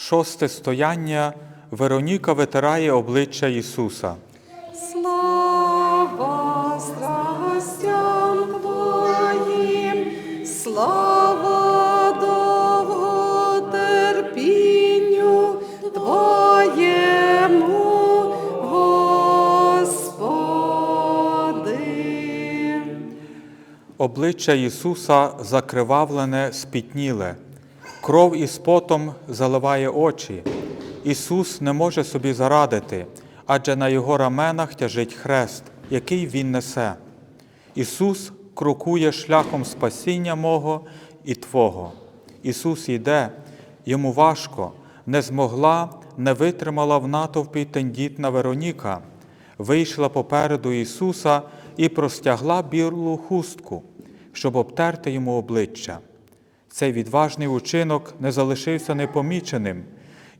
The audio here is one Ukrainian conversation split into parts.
Шосте стояння Вероніка витирає обличчя Ісуса. Слава страстям Твоїм, слава довготерпінню Твоєму, Господи. Обличчя Ісуса закривавлене, спітніле. Кров із потом заливає очі. Ісус не може собі зарадити, адже на його раменах тяжить хрест, який Він несе. Ісус крокує шляхом спасіння мого і Твого. Ісус йде, йому важко, не змогла, не витримала в натовпі тендітна Вероніка, вийшла попереду Ісуса і простягла білу хустку, щоб обтерти йому обличчя. Цей відважний учинок не залишився непоміченим.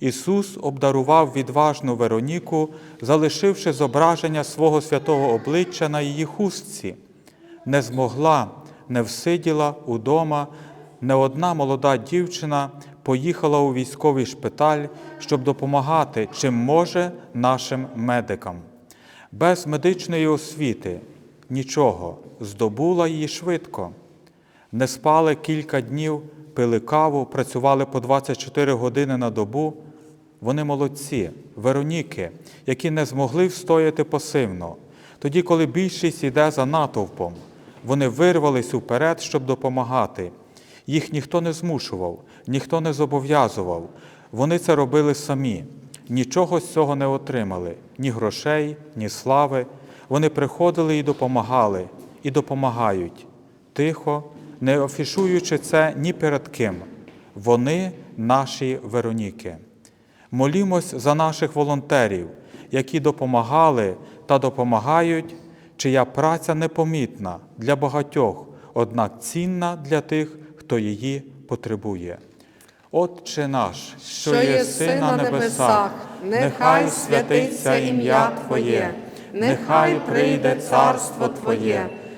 Ісус обдарував відважну Вероніку, залишивши зображення свого святого обличчя на її хустці. Не змогла, не всиділа удома, не одна молода дівчина поїхала у військовий шпиталь, щоб допомагати, чим може нашим медикам. Без медичної освіти нічого, здобула її швидко. Не спали кілька днів, пили каву, працювали по 24 години на добу. Вони молодці, Вероніки, які не змогли встояти пасивно. Тоді, коли більшість йде за натовпом, вони вирвались уперед, щоб допомагати. Їх ніхто не змушував, ніхто не зобов'язував. Вони це робили самі. Нічого з цього не отримали ні грошей, ні слави. Вони приходили і допомагали, і допомагають тихо, не афішуючи це ні перед ким. Вони наші Вероніки. Молімось за наших волонтерів, які допомагали та допомагають, чия праця непомітна для багатьох, однак цінна для тих, хто її потребує. Отче наш, що єси на небесах, нехай святиться ім'я Твоє, нехай прийде царство Твоє,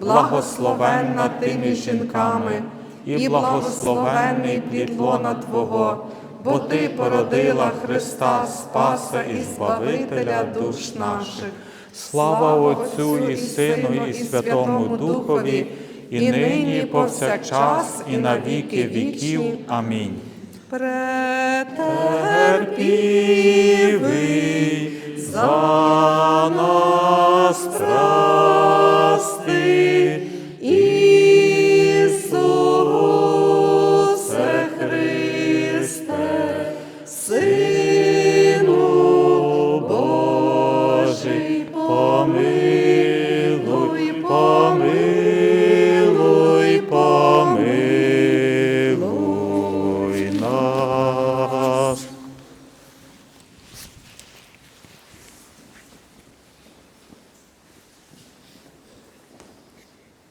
благословенна ти між жінками, і благословенний плід лона Твого, бо Ти породила Христа, Спаса і Збавителя душ наших. Слава Отцю і Сину, і Святому Духові, і нині, і повсякчас, і на віки віків. Амінь. Терпівий,